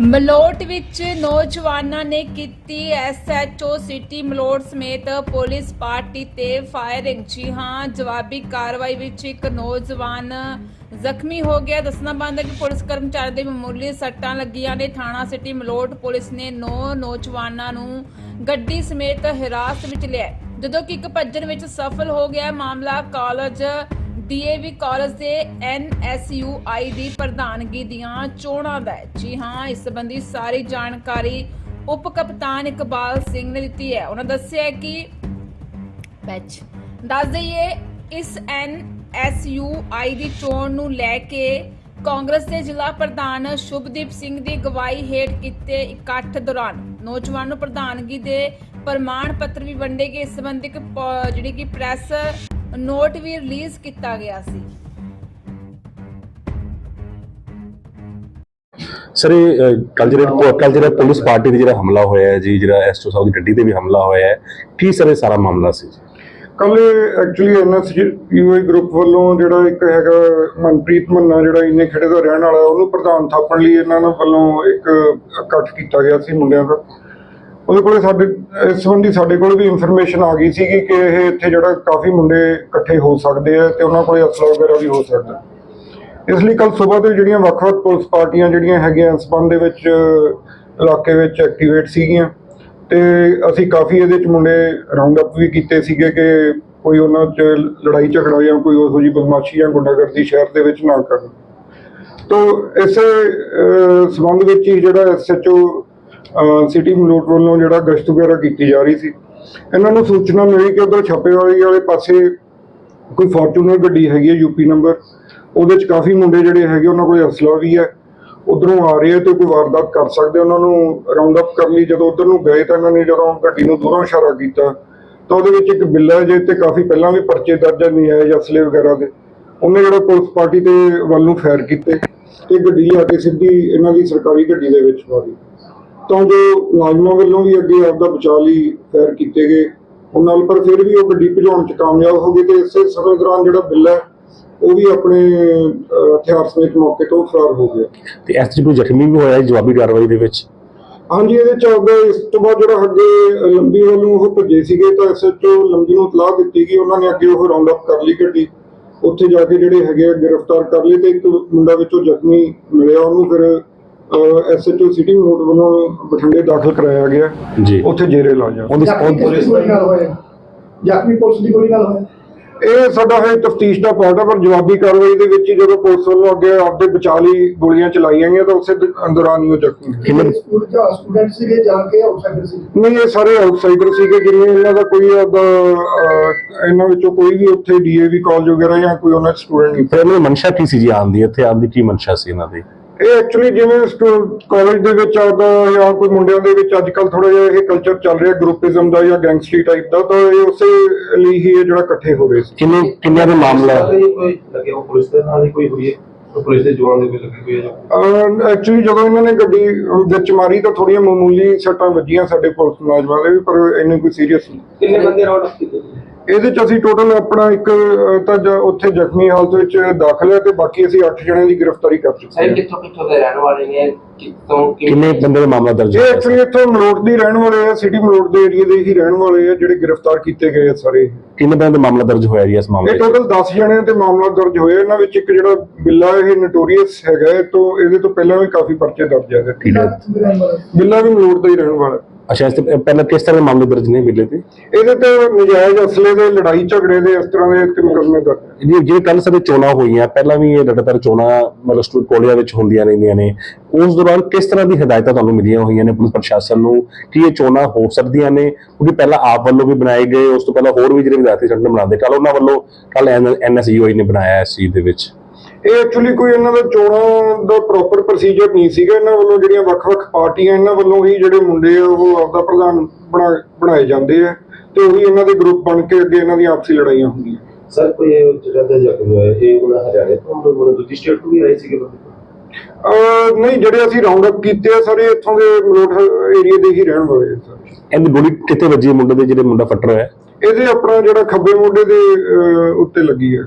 ਮਲੋਟ ਵਿੱਚ ਨੌਜਵਾਨਾਂ ਨੇ ਕੀਤੀ ਐਸਐਚਓ ਸਿਟੀ ਮਲੋਟ ਸਮੇਤ ਪੁਲਿਸ ਪਾਰਟੀ ਤੇ ਫਾਇਰਿੰਗ। ਜੀ ਹਾਂ, ਜਵਾਬੀ ਕਾਰਵਾਈ ਵਿੱਚ ਇੱਕ ਨੌਜਵਾਨ ਜ਼ਖਮੀ ਹੋ ਗਿਆ। ਦੱਸਣਾ ਬੰਦ ਹੈ ਕਿ ਪੁਲਿਸ ਕਰਮਚਾਰੀ ਦੇ ਮਾਮੂਲੀ ਸੱਟਾਂ ਲੱਗੀਆਂ ਨੇ। ਥਾਣਾ ਸਿਟੀ ਮਲੋਟ ਪੁਲਿਸ ਨੇ ਨੌ ਨੌਜਵਾਨਾਂ ਨੂੰ ਗੱਡੀ ਸਮੇਤ ਹਿਰਾਸਤ ਵਿੱਚ ਲਿਆ ਜਦੋਂ ਕਿ ਇੱਕ ਭੱਜਣ ਵਿੱਚ ਸਫਲ ਹੋ ਗਿਆ ਮਾਮਲਾ, ਕਾਲਜ ਡੀਏਵੀ ਕਾਲਜ ਦੇ ਐਨਐਸਯੂਆਈ ਦੀ ਪ੍ਰਧਾਨਗੀ ਦੀਆਂ ਚੋਣਾਂ ਦਾ ਜੀ ਹਾਂ ਇਸ ਸੰਬੰਧੀ ਸਾਰੀ ਜਾਣਕਾਰੀ ਉਪ ਕਪਤਾਨ ਇਕਬਾਲ ਸਿੰਘ ਨੇ ਦਿੱਤੀ ਹੈ। ਉਹਨਾਂ ਦੱਸਿਆ ਕਿ ਪੈਚ ਦੱਸ ਦਈਏ ਇਸ ਐਨਐਸਯੂਆਈ ਦੀ ਚੋਣ ਨੂੰ ਲੈ ਕੇ ਕਾਂਗਰਸ ਦੇ ਜ਼ਿਲ੍ਹਾ ਪ੍ਰਧਾਨ ਸ਼ੁਭਦੀਪ ਸਿੰਘ ਦੀ ਅਗਵਾਈ ਹੇਠ ਕੀਤੇ ਇਕੱਠ ਦੌਰਾਨ ਨੌਜਵਾਨ ਨੂੰ ਪ੍ਰਧਾਨਗੀ ਦੇ ਪ੍ਰਮਾਣ ਪੱਤਰ ਵੀ ਵੰਡੇ ਗਏ। ਇਸ ਜਿਹੜੀ ਕਿ ਪ੍ਰੈਸ ਨੋਟ ਵੀ ਰਿਲੀਜ਼ ਕੀਤਾ ਗਿਆ ਸੀ। ਸਰ ਇਹ ਕੱਲ ਜਿਹੜਾ ਕੱਲ ਜਿਹੜਾ ਪੁਲਿਸ ਪਾਰਟੀ ਤੇ ਜਿਹੜਾ ਹਮਲਾ ਹੋਇਆ ਹੈ ਜੀ ਜਿਹੜਾ ਐਸਟੋ ਸਾਹਿਬ ਦੀ ਗੱਡੀ ਤੇ ਵੀ ਹਮਲਾ ਹੋਇਆ ਹੈ ਕੀ ਸਰ ਇਹ ਸਾਰਾ ਮਾਮਲਾ ਸੀ ਕੱਲ ਐਕਚੁਅਲੀ ਐਨਐਸਯੂਆਈ ਗਰੁੱਪ ਵੱਲੋਂ ਜਿਹੜਾ ਇੱਕ ਹੈਗਾ ਮਨਪ੍ਰੀਤ ਮੰਨਾ ਜਿਹੜਾ ਇੰਨੇ ਖੇੜੇ ਦਾ ਰਹਿਣ ਵਾਲਾ ਉਹਨੂੰ ਪ੍ਰਧਾਨ ਥਾਪਣ ਲਈ ਇਹਨਾਂ ਨੂੰ ਵੱਲੋਂ ਇੱਕ ਇਕੱਠ ਕੀਤਾ ਗਿਆ ਸੀ ਮੁੰਡਿਆਂ ਦਾ। ਉਹਦੇ ਕੋਲੇ ਸਾਡੇ ਇਸ ਸੰਬੰਧੀ ਸਾਡੇ ਕੋਲ ਵੀ ਇਨਫੋਰਮੇਸ਼ਨ ਆ ਗਈ ਸੀਗੀ ਕਿ ਇਹ ਇੱਥੇ ਜਿਹੜਾ ਕਾਫੀ ਮੁੰਡੇ ਇਕੱਠੇ ਹੋ ਸਕਦੇ ਆ ਤੇ ਉਹਨਾਂ ਕੋਲੇ ਅਸਲਾ ਵਗੈਰਾ ਵੀ ਹੋ ਸਕਦਾ। ਇਸ ਲਈ ਕੱਲ ਸਵੇਰ ਤੋਂ ਜਿਹੜੀਆਂ ਵੱਖ-ਵੱਖ ਪੁਲਿਸ ਪਾਰਟੀਆਂ ਜਿਹੜੀਆਂ ਹੈਗੀਆਂ ਇਸ ਸੰਬੰਧ ਦੇ ਵਿੱਚ ਇਲਾਕੇ ਵਿੱਚ ਐਕਟੀਵੇਟ ਸੀਗੀਆਂ ਤੇ ਅਸੀਂ ਕਾਫੀ ਇਹਦੇ ਚ ਮੁੰਡੇ ਰਾਉਂਡ ਅਪ ਵੀ ਕੀਤੇ ਸੀਗੇ ਕਿ ਕੋਈ ਉਹਨਾਂ ਚ ਲੜਾਈ ਝਗੜਾ ਜਾਂ ਕੋਈ ਉਹੋ ਜਿਹੀ ਬਦਮਾਸ਼ੀ ਜਾਂ ਗੁੰਡਾਗਰਦੀ ਸ਼ਹਿਰ ਦੇ ਵਿੱਚ ਨਾ ਕਰਨ। ਤੋ ਇਸੇ ਅਹ, ਸੰਬੰਧ ਵਿੱਚ ਹੀ ਜਿਹੜਾ ਐਸਐਚਓ ਸਿਟੀ ਮਲੋਟ ਵੱਲੋਂ ਜਿਹੜਾ ਗਸ਼ਤ ਵਗੈਰਾ ਕੀਤੀ ਜਾ ਰਹੀ ਸੀ, ਇਹਨਾਂ ਨੂੰ ਸੂਚਨਾ ਮਿਲੀ ਕਿ ਉਧਰ ਛਾਪੇਵਾਲੀ ਵਾਲੇ ਪਾਸੇ ਕੋਈ ਫੋਰਚੂਨਰ ਗੱਡੀ ਹੈਗੀ ਹੈ ਯੂਪੀ ਨੰਬਰ ਉਹਦੇ ਚ ਕਾਫੀ ਮੁੰਡੇ ਜਿਹੜੇ ਹੈਗੇ, ਉਹਨਾਂ ਕੋਲ ਅਸਲਾ ਵੀ ਹੈ। ਉਧਰੋਂ ਆ ਰਹੇ ਆ ਤੇ ਕੋਈ ਵਾਰਦਾਤ ਕਰ ਸਕਦੇ ਉਹਨਾਂ ਨੂੰ ਰਾਉਂਡ ਅਪ ਕਰਨ ਲਈ ਜਦੋਂ ਉਧਰ ਨੂੰ ਗਏ ਤਾਂ ਇਹਨਾਂ ਨੇ ਜਦੋਂ ਗੱਡੀ ਨੂੰ ਦੂਰੋਂ ਇਸ਼ਾਰਾ ਕੀਤਾ, ਤਾਂ ਉਹਦੇ ਵਿੱਚ ਇੱਕ ਬਿੱਲਾ ਹੈ, ਜਿਹਦੇ ਤੇ ਕਾਫੀ ਪਹਿਲਾਂ ਵੀ ਪਰਚੇ ਦਰਜ ਨਹੀਂ ਆਏ ਅਸਲੇ ਵਗੈਰਾ ਦੇ। ਉਹਨੇ ਜਿਹੜਾ ਪੁਲਿਸ ਪਾਰਟੀ ਦੇ ਵੱਲ ਨੂੰ ਫਾਇਰ ਕੀਤੇ, ਤੇ ਗੱਡੀ ਲਿਆ ਕੇ ਸਿੱਧੀ ਇਹਨਾਂ ਦੀ ਸਰਕਾਰੀ ਗੱਡੀ ਦੇ ਵਿੱਚ ਮਾਰੀ। ਤਾਂ ਜੋ ਮੁਲਾਜ਼ਮਾਂ ਵੱਲੋਂ ਵੀ ਅੱਗੇ ਆਪਦਾ ਬਚਾਅ ਲਈ ਫਾਇਰ ਕੀਤੇ ਗਏ। ਉਹਨਾਂ ਨਾਲ ਪਰ ਫਿਰ ਵੀ ਉਹ ਗੱਡੀ ਭਜਾਉਣ 'ਚ ਕਾਮਯਾਬ ਹੋ ਗਏ ਤੇ ਇਸੇ ਸਮੇਂ ਦੌਰਾਨ ਜਿਹੜਾ ਬਿੱਲਾ ਹੈ, ਉਹ ਵੀ ਆਪਣੇ ਹਥਿਆਰ ਸਮੇਤ ਮੌਕੇ ਤੋਂ ਫਰਾਰ ਹੋ ਗਿਆ। ਤੇ ਐਸਜੀਪੀ ਜ਼ਖਮੀ ਵੀ ਹੋਇਆ ਜਵਾਬੀ ਕਾਰਵਾਈ ਦੇ ਵਿੱਚ? ਹਾਂਜੀ ਇਹਦੇ ਚ ਆਪਦਾ ਇਸ ਤੋਂ ਬਾਅਦ ਜਿਹੜਾ ਅੱਗੇ ਲੰਬੀ ਵੱਲੋਂ ਉਹ ਭੱਜੇ ਸੀਗੇ ਤਾਂ ਐਸਐਚਓ ਲੰਬੀ ਨੂੰ ਇਤਲਾਹ ਦਿੱਤੀ ਗਈ ਉਹਨਾਂ ਨੇ ਅੱਗੇ ਉਹ ਰਾਉਂਡ ਅਪ ਕਰ ਲਈ ਗੱਡੀ। ਉੱਥੇ ਜਾ ਕੇ ਜਿਹੜੇ ਹੈਗੇ ਗ੍ਰਿਫਤਾਰ ਕਰ ਲਏ ਤੇ ਇੱਕ ਮੁੰਡਾ ਵਿੱਚੋਂ ਜ਼ਖਮੀ ਮਿਲਿਆ ਉਹਨੂੰ ਫਿਰ ਐਸਐਚਓ ਸਿਟੀ ਮੋਡ ਵੱਲੋਂ ਬਠਿੰਡੇ ਦਾਖਲ ਕਰਾਇਆ ਗਿਆ। ਜੀ। ਉੱਥੇ ਜੇਰੇ ਲਾ ਜਾ ਉਹਦੀ ਜ਼ਖਮੀ ਪੁਲਿਸ ਦੀ ਗੋਲੀ ਨਾਲ ਹੋਇਆ ਜ਼ਖਮੀ ਪੁਲਿਸ ਦੀ ਗੋਲੀ ਨਾਲ ਹੋਇਆ ਇਹ ਸਾਡਾ ਹੈ ਤਫਤੀਸ਼ ਦਾ ਪਾਰਟ ਹੈ ਪਰ ਜਵਾਬੀ ਕਾਰਵਾਈ ਦੇ ਵਿੱਚ ਹੀ ਜਦੋਂ ਪੁਲਿਸ ਵੱਲੋਂ ਅੱਗੇ ਆਪਦੇ ਲਈ ਗੋਲੀਆਂ ਚਲਾਈਆਂ ਗਈਆਂ ਤਾਂ ਉਸੇ ਦੌਰਾਨ ਹੀ ਉਹ ਜ਼ਖਮੀ। ਕਿੰਨੇ ਸਕੂਲ ਦਾ ਸਟੂਡੈਂਟ ਸੀਗੇ ਜਾਂ ਕੇ ਆਊਟਸਾਈਡਰ ਸੀ ਨਹੀਂ ਇਹ ਸਾਰੇ ਆਊਟਸਾਈਡਰ ਸੀਗੇ ਜਿਵੇਂ ਇਹਨਾਂ ਦਾ ਕੋਈ ਇਹਨਾਂ ਵਿੱਚੋਂ ਕੋਈ ਵੀ ਉੱਥੇ ਡੀਏਵੀ ਕਾਲਜ ਵਗੈਰਾ ਜਾਂ ਕੋਈ ਉਹਨਾਂ ਸਟੂਡੈਂਟ ਨਹੀਂ। ਫਿਰ ਇਹਨਾਂ ਦੀ ਮਨਸ਼ਾ ਕੀ ਸੀ ਜੀ? ਆਉਣ ਦੀ ਇੱਥੇ ਆਉਣ ਦੀ ਕੀ ਮਨਸ਼ਾ ਸੀ ਇਹਨਾਂ ਦੀ? ਇਹ ਐਕਚੁਅਲੀ ਜਿਵੇਂ ਕਾਲਜ ਦੇ ਵਿੱਚ ਆਦਾ ਜਾਂ ਕੋਈ ਮੁੰਡਿਆਂ ਦੇ ਵਿੱਚ ਅੱਜ ਕੱਲ ਥੋੜਾ ਜਿਹਾ ਇਹ ਕਲਚਰ ਚੱਲ ਰਿਹਾ ਗਰੁੱਪਿਜ਼ਮ ਦਾ ਜਾਂ ਗੈਂਗਸਟਰੀ ਟਾਈਪ ਦਾ ਤਾਂ ਇਹ ਉਸੇ ਲਈ ਹੀ ਇਹ ਜਿਹੜਾ ਇਕੱਠੇ ਹੋ ਰਹੇ ਸੀ। ਕਿੰਨੇ ਕਿੰਨਿਆਂ ਦੇ ਮਾਮਲਾ ਹੈ? ਇਹ ਕੋਈ ਲੱਗੇ ਉਹ ਪੁਲਿਸ ਦੇ ਨਾਲ ਹੀ ਕੋਈ ਹੋਈ ਹੈ? ਪੁਲਿਸ ਦੇ ਜਵਾਨ ਦੇ ਕੋਈ ਲੱਗੀ ਹੋਈ ਹੈ ਜਾਂ ਐਕਚੁਅਲੀ ਜਦੋਂ ਇਹਨਾਂ ਨੇ ਗੱਡੀ ਵਿੱਚ ਮਾਰੀ ਤਾਂ ਥੋੜੀਆਂ ਮਾਮੂਲੀ ਸੱਟਾਂ ਵੱਜੀਆਂ ਸਾਡੇ ਪੁਲਿਸ ਮੁਲਾਜ਼ਮਾਂ ਦੇ ਵੀ ਪਰ ਇੰਨੀ ਕੋਈ ਸੀਰੀਅਸ ਨਹੀਂ। ਕਿੰਨੇ ਬੰਦੇ ਰਾਉਂਡ ਅਪ ਕੀਤੇ? ਇਹਦੇ ਚ ਅਸੀਂ ਟੋਟਲ ਆਪਣਾ ਇੱਕ ਅਹ, ਤਾਂ ਜ- ਉੱਥੇ ਜ਼ਖਮੀ ਹਾਲਤ ਵਿੱਚ ਦਾਖਲ ਹੈ ਤੇ ਬਾਕੀ ਅਸੀਂ 8 ਜਣਿਆਂ ਦੀ ਗ੍ਰਿਫਤਾਰੀ ਕਰ ਚੁੱਕੇ ਸਾਰੇ ਹਾਂ ਕਿੱਥੋਂ ਕਿੱਥੋਂ ਦੇ ਰਹਿਣ ਵਾਲੇ ਨੇ ਕਿੱਥੋਂ ਕਿੰਨੇ ਬੰਦੇ ਦਾ ਮਾਮਲਾ ਦਰਜ ਇਹ ਹੋਇਆ? ਐਕਚੁਅਲੀ ਇੱਥੋਂ ਮਲੋਟ ਦੀ ਰਹਿਣ ਵਾਲੇ ਆ ਸਿਟੀ ਮਲੋਟ ਦੇ ਏਰੀਆ ਦੇ ਹੀ ਰਹਿਣ ਵਾਲੇ ਆ ਜਿਹੜੇ ਗ੍ਰਿਫਤਾਰ ਕੀਤੇ ਗਏ ਆ ਸਾਰੇ ਕਿੰਨੇ ਬੰਦੇ ਦਾ ਮਾਮਲਾ ਦਰਜ ਹੋਇਆ ਜੀ ਇਸ ਮਾਮਲੇ ਇਹ 'ਚ? ਟੋਟਲ 10 ਜਣਿਆਂ ਤੇ ਮਾਮਲਾ ਦਰਜ ਹੋਇਆ ਇਹਨਾਂ ਵਿੱਚ ਇੱਕ ਜਿਹੜਾ ਬਿੱਲਾ ਇਹ ਨੋਟੋਰੀਅਸ ਹੈਗਾ ਇਹ ਤੋਂ ਇਹਦੇ ਤੋਂ ਪਹਿਲਾਂ ਵੀ ਕਾਫੀ ਪਰਚੇ ਦਰਜ ਹੈ ਠੀਕ ਹੈ ਬਿੱਲਾ ਵੀ ਮਲੋਟ ਦਾ ਹੀ ਰਹਿਣ ਵਾਲਾ ਹੈ। ਅੱਛਾ ਇਸ ਤੋਂ ਪਹਿਲਾਂ ਕਿਸ ਤਰ੍ਹਾਂ ਦੇ ਮਾਮਲੇ ਦਰਜ ਨੇ ਮਿਲੇ ਤੇ? ਇਹਦੇ ਤੇ ਨਜਾਇਜ਼ ਅਸਲੇ ਦੇ ਲੜਾਈ ਝਗੜੇ ਦੇ ਇਸ ਤਰ੍ਹਾਂ ਦੇ ਤੇ ਮੁਕੱਦਮੇ ਦਰਜ। ਜੀ ਜਿਹੜੇ ਕੱਲ ਸਾਡੇ ਚੋਣਾਂ ਹੋਈਆਂ ਪਹਿਲਾਂ ਵੀ ਇਹ ਲਗਾਤਾਰ ਚੋਣਾਂ ਮਤਲਬ ਸਟੂ ਕੋਲਿਆਂ ਵਿੱਚ ਹੁੰਦੀਆਂ ਰਹਿੰਦੀਆਂ ਨੇ। ਉਸ ਦੌਰਾਨ ਕਿਸ ਤਰ੍ਹਾਂ ਦੀ ਹਦਾਇਤਾਂ ਤੁਹਾਨੂੰ ਮਿਲੀਆਂ ਹੋਈਆਂ ਨੇ ਪੁਲਿਸ ਪ੍ਰਸ਼ਾਸਨ ਨੂੰ ਕਿ ਇਹ ਚੋਣਾਂ ਹੋ ਸਕਦੀਆਂ ਨੇ? ਕਿਉਂਕਿ ਪਹਿਲਾਂ ਆਪ ਵੱਲੋਂ ਵੀ ਬਣਾਏ ਗਏ ਉਸ ਤੋਂ ਪਹਿਲਾਂ ਹੋਰ ਵੀ ਜਿਹੜੇ ਵਿਦਿਆਰਥੀ ਸੰਗਠਨ ਬਣਾਉਂਦੇ ਕੱਲ ਉਹਨਾਂ ਵੱਲੋਂ ਕੱਲ ਐਨਐਸਯੂਆਈ ਨੇ ਬਣਾਇਆ ਇਸ ਚੀਜ਼ ਦੇ ਵਿੱਚ। ਇਹ ਐਕਚੁਅਲੀ ਕੋਈ ਇਹਨਾਂ ਦਾ ਚੋਣਾਂ ਦਾ ਪ੍ਰੋਪਰ ਪ੍ਰੋਸੀਜਰ ਨਹੀਂ ਸੀਗਾ। ਇਹਨਾਂ ਵੱਲੋਂ ਜਿਹੜੀਆਂ ਵੱਖ-ਵੱਖ ਪਾਰਟੀਆਂ ਇਹਨਾਂ ਵੱਲੋਂ ਹੀ ਜਿਹੜੇ ਮੁੰਡੇ ਆ ਉਹ ਆਪਦਾ ਪ੍ਰਧਾਨ ਬਣਾ ਬਣਾਏ ਜਾਂਦੇ ਆ ਤੇ ਉਹੀ ਇਹਨਾਂ ਦੇ ਗਰੁੱਪ ਬਣ ਕੇ ਅੱਗੇ ਇਹਨਾਂ ਦੀਆਂ ਆਪਸੀ ਲੜਾਈਆਂ ਹੁੰਦੀਆਂ। ਸਰ ਕੋਈ ਇਹ ਜਿਹੜਾ ਦਾ ਜ਼ਖਮੀ ਹੋਇਆ ਇਹ ਉਹਨਾਂ ਹਰਿਆਣੇ ਤੋਂ ਉਹਨਾਂ ਦੂਜੀ ਸਟੇਟ ਤੋਂ ਵੀ ਆਏ ਸੀਗੇ ਬੰਦੇ? ਨਹੀਂ ਜਿਹੜੇ ਅਸੀਂ ਰਾਉਂਡ ਅਪ ਕੀਤੇ ਆ ਸਾਰੇ ਇੱਥੋਂ ਦੇ ਮਲੋਟ ਏਰੀਆ ਦੇ ਹੀ ਰਹਿਣ ਵਾਲੇ ਆ ਸਾਰੇ। ਇਹਦੀ ਗੋਲੀ ਕਿੱਥੇ ਵੱਜੀ ਹੈ ਮੁੰਡੇ ਦੇ ਜਿਹੜੇ ਮੁੰਡਾ ਫੱਟਰ ਹੋਇਆ ਇਹਦੇ ਆਪਣਾ ਜਿਹੜਾ ਖੱਬੇ ਮੋਢੇ ਦੇ ਉੱਤੇ ਲੱਗੀ ਹੈ